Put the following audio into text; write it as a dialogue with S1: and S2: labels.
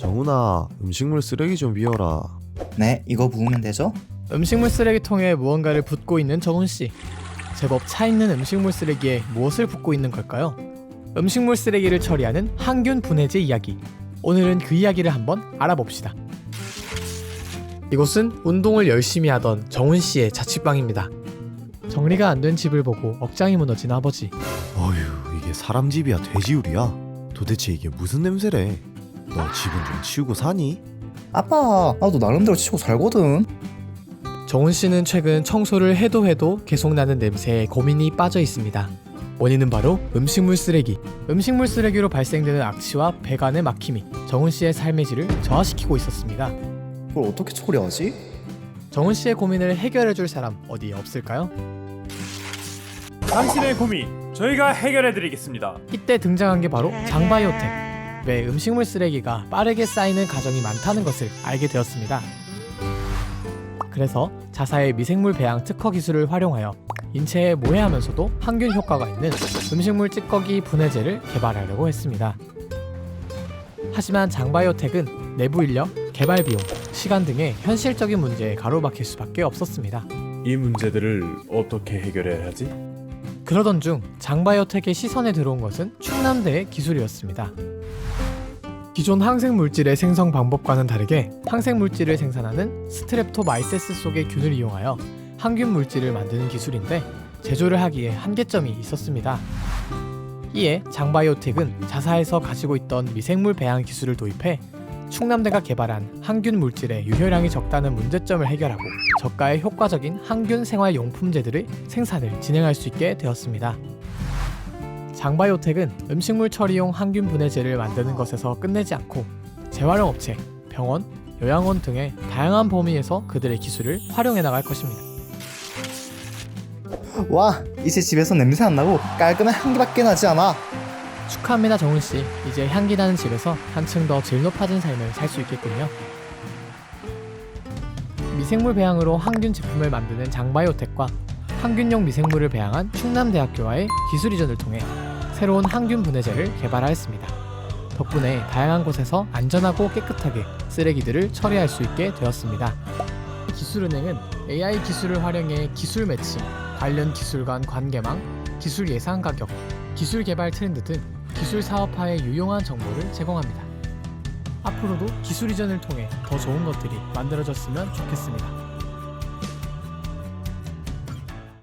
S1: 정훈아 음식물 쓰레기 좀 비워라
S2: 네, 이거 부으면 되죠?
S3: 음식물 쓰레기통에 무언가를 붓고 있는 정훈 씨. 제법 차 있는 음식물 쓰레기에 무엇을 붓고 있는 걸까요? 음식물 쓰레기를 처리하는 항균 분해제 이야기. 오늘은 그 이야기를 한번 알아봅시다. 이곳은 운동을 열심히 하던 정훈 씨의 자취방입니다. 정리가 안 된 집을 보고 억장이 무너진 아버지.
S1: 어휴 이게 사람 집이야 돼지우리야 도대체 이게 무슨 냄새래 너 집은 좀 치우고 사니?
S2: 아빠, 나도 나름대로 치고 살거든.
S3: 정훈 씨는 최근 청소를 해도 해도 계속 나는 냄새에 고민이 빠져 있습니다. 원인은 바로 음식물 쓰레기. 음식물 쓰레기로 발생되는 악취와 배관의 막힘이 정훈 씨의 삶의 질을 저하시키고 있었습니다.
S2: 그걸 어떻게 처리하지?
S3: 정훈 씨의 고민을 해결해 줄 사람 어디 없을까요?
S4: 당신의 고민 저희가 해결해 드리겠습니다.
S3: 이때 등장한 게 바로 장바이오텍. 왜 음식물 쓰레기가 빠르게 쌓이는 가정이 많다는 것을 알게 되었습니다. 그래서 자사의 미생물 배양 특허 기술을 활용하여 인체에 모해하면서도 항균 효과가 있는 음식물 찌꺼기 분해제를 개발하려고 했습니다. 하지만 장바이오텍은 내부 인력, 개발 비용, 시간 등의 현실적인 문제에 가로막힐 수밖에 없었습니다.
S4: 이 문제들을 어떻게 해결해야 하지?
S3: 그러던 중 장바이오텍의 시선에 들어온 것은 충남대의 기술이었습니다. 기존 항생 물질의 생성 방법과는 다르게 항생 물질을 생산하는 스트랩토마이세스 속의 균을 이용하여 항균 물질을 만드는 기술인데 제조를 하기에 한계점이 있었습니다. 이에 장바이오텍은 자사에서 가지고 있던 미생물 배양 기술을 도입해 충남대가 개발한 항균 물질의 유효량이 적다는 문제점을 해결하고 저가의 효과적인 항균 생활 용품제들의 생산을 진행할 수 있게 되었습니다. 장바이오텍은 음식물 처리용 항균 분해제를 만드는 것에서 끝내지 않고 재활용 업체, 병원, 요양원 등의 다양한 범위에서 그들의 기술을 활용해 나갈 것입니다.
S2: 와, 이제 집에서 냄새 안 나고 깔끔한 향기밖에 나지 않아.
S3: 축하합니다, 정훈 씨. 이제 향기 나는 집에서 한층 더 질 높아진 삶을 살 수 있겠군요. 미생물 배양으로 항균 제품을 만드는 장바이오텍과 항균용 미생물을 배양한 충남대학교와의 기술 이전을 통해 새로운 항균 분해제를 개발하였습니다. 덕분에 다양한 곳에서 안전하고 깨끗하게 쓰레기들을 처리할 수 있게 되었습니다. 기술은행은 AI 기술을 활용해 기술 매칭, 관련 기술 간 관계망, 기술 예상 가격, 기술 개발 트렌드 등 기술 사업화에 유용한 정보를 제공합니다. 앞으로도 기술 이전을 통해 더 좋은 것들이 만들어졌으면 좋겠습니다.